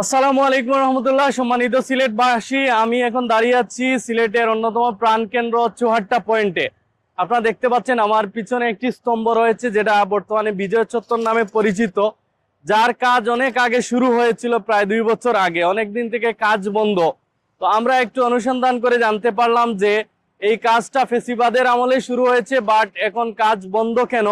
আসসালামু আলাইকুম রহমতুল্লাহ, সম্মানিত সিলেটবাসী। আমি এখন দাঁড়িয়ে আছি সিলেটের অন্যতম প্রাণকেন্দ্র চৌহাট্টা পয়েন্টে। আপনারা দেখতে পাচ্ছেন আমার পিছনে একটি স্তম্ভ রয়েছে, যেটা বর্তমানে বিজয় চত্বর নামে পরিচিত, যার কাজ অনেক আগে শুরু হয়েছিল প্রায় দুই বছর আগে, অনেক দিন থেকে কাজ বন্ধ। তো আমরা একটু অনুসন্ধান করে জানতে পারলাম যে এই কাজটা ফেসিবাদের আমলে শুরু হয়েছে, বাট এখন কাজ বন্ধ কেন?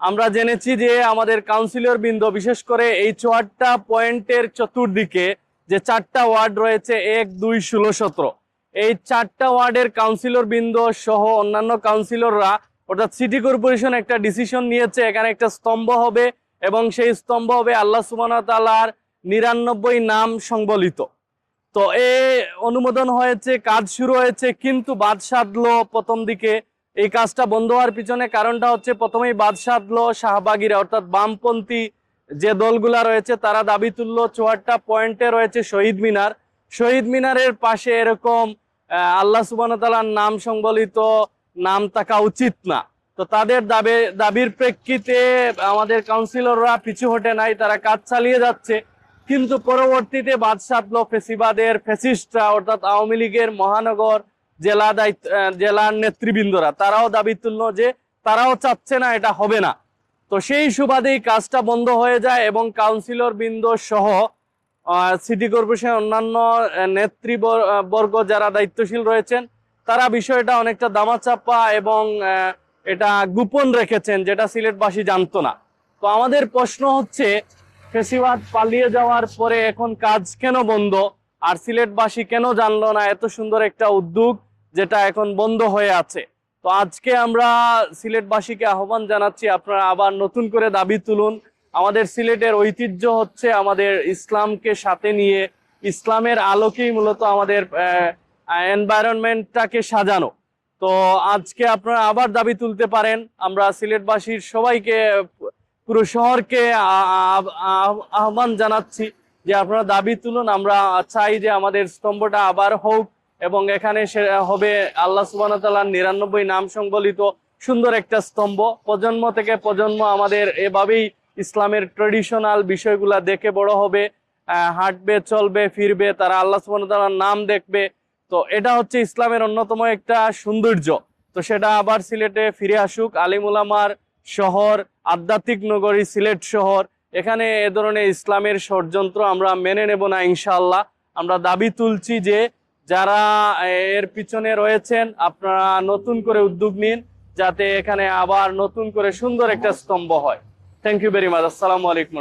আমরা জেনেছি যে আমাদের কাউন্সিলর বৃন্দ, বিশেষ করে এই চুয়াট্টা পয়েন্টের চতুর্দিকে যে চারটা ওয়ার্ড রয়েছে, এক, দুই, ষোলো, সতেরো। এই চারটা ওয়ার্ডের কাউন্সিলর বৃন্দ সহ অন্যান্য কাউন্সিলররা অর্থাৎ সিটি কর্পোরেশন একটা ডিসিশন নিয়েছে, এখানে একটা স্তম্ভ হবে এবং সেই স্তম্ভ হবে আল্লাহ সুবান তালার নিরানব্বই নাম সংবলিত। তো এ অনুমোদন হয়েছে, কাজ শুরু হয়েছে, কিন্তু বাদ সাধলো প্রথম দিকে। এই কাজটা বন্ধ হওয়ার পিছনে কারণটা হচ্ছে প্রথমেই বাদ সাধলো শাহবাগিরা, অর্থাৎ বামপন্থী যে দলগুলা রয়েছে, তারা দাবি তুললো চুয়াট্টা পয়েন্টে রয়েছে শহীদ মিনার। শহীদ মিনারের পাশে এরকম আল্লাহ সুবান তালার নাম সংবলিত নাম থাকা উচিত না। তো তাদের দাবি, দাবির প্রেক্ষিতে আমাদের কাউন্সিলররা পিছু হটে নাই, তারা কাজ চালিয়ে যাচ্ছে। কিন্তু পরবর্তীতে বাদশাহ ফেসিবাদের ফেসিস্টরা, অর্থাৎ আওয়ামী লীগের মহানগর জেলা দায়িত্ব জেলার নেতৃবৃন্দরা, তারাও দাবি তুললো যে তারাও চাচ্ছে না, এটা হবে না। তো সেই সুবাদেই কাজটা বন্ধ হয়ে যায় এবং কাউন্সিলর বৃন্দ সহ সিটি কর্পোরেশন অন্যান্য নেতৃবর্গ যারা দায়িত্বশীল রয়েছেন, তারা বিষয়টা অনেকটা দামাচাপা এবং এটা গোপন রেখেছেন যেটা সিলেটবাসী জানতো না। তো আমাদের প্রশ্ন হচ্ছে, ফেসিবাদ পালিয়ে যাওয়ার পরে এখন কাজ কেন বন্ধ? আর সিলেটবাসী কেন জানলো না? এত সুন্দর একটা উদ্যোগ। যেটা এখন বন্ধ হয়ে আছে। তো আজকে আমরা সিলেটবাসীকে আহ্বান জানাচ্ছি, আপনারা আবার নতুন করে দাবি তুলুন। আমাদের সিলেটের ঐতিহ্য হচ্ছে আমাদের ইসলামকে সাথে নিয়ে, ইসলামের আলোকেই মূলত আমাদের এনভায়রনমেন্টটাকে সাজানো। তো আজকে আপনারা আবার দাবি তুলতে পারেন, আমরা সিলেটবাসীর সবাইকে, পুরো শহরকে আহ্বান জানাচ্ছি যে আপনারা দাবি তুলুন, আমরা চাই যে আমাদের স্তম্ভটা আবার হোক। এবং এখানে হবে আল্লাহ তাল্লাহ নিরানব্বই নাম সংবলিত সুন্দর একটা স্তম্ভ। প্রজন্ম থেকে প্রজন্ম আমাদের এভাবেই ইসলামের ট্রেডিশনাল বিষয়গুলা দেখে বড় হবে। হাঁটবে, চলবে, ফিরবে, তারা আল্লাহ সুবান তাল্লাহর নাম দেখবে। তো এটা হচ্ছে ইসলামের অন্যতম একটা সৌন্দর্য। তো সেটা আবার সিলেটে ফিরে আসুক। আলিমুলামার শহর, আধ্যাত্মিক নগরী সিলেট শহর। এখানে এ ধরনের ইসলামের ষড়যন্ত্র আমরা মেনে নেব না ইনশাল্লাহ আমরা দাবি তুলছি যে যারা এর পিছনে রয়েছেন, আপনারা নতুন করে উদ্যোগ নিন, যাতে এখানে আবার নতুন করে সুন্দর একটা স্তম্ভ হয়। থ্যাংক ইউ ভেরি মাচ আসসালামু আলাইকুম।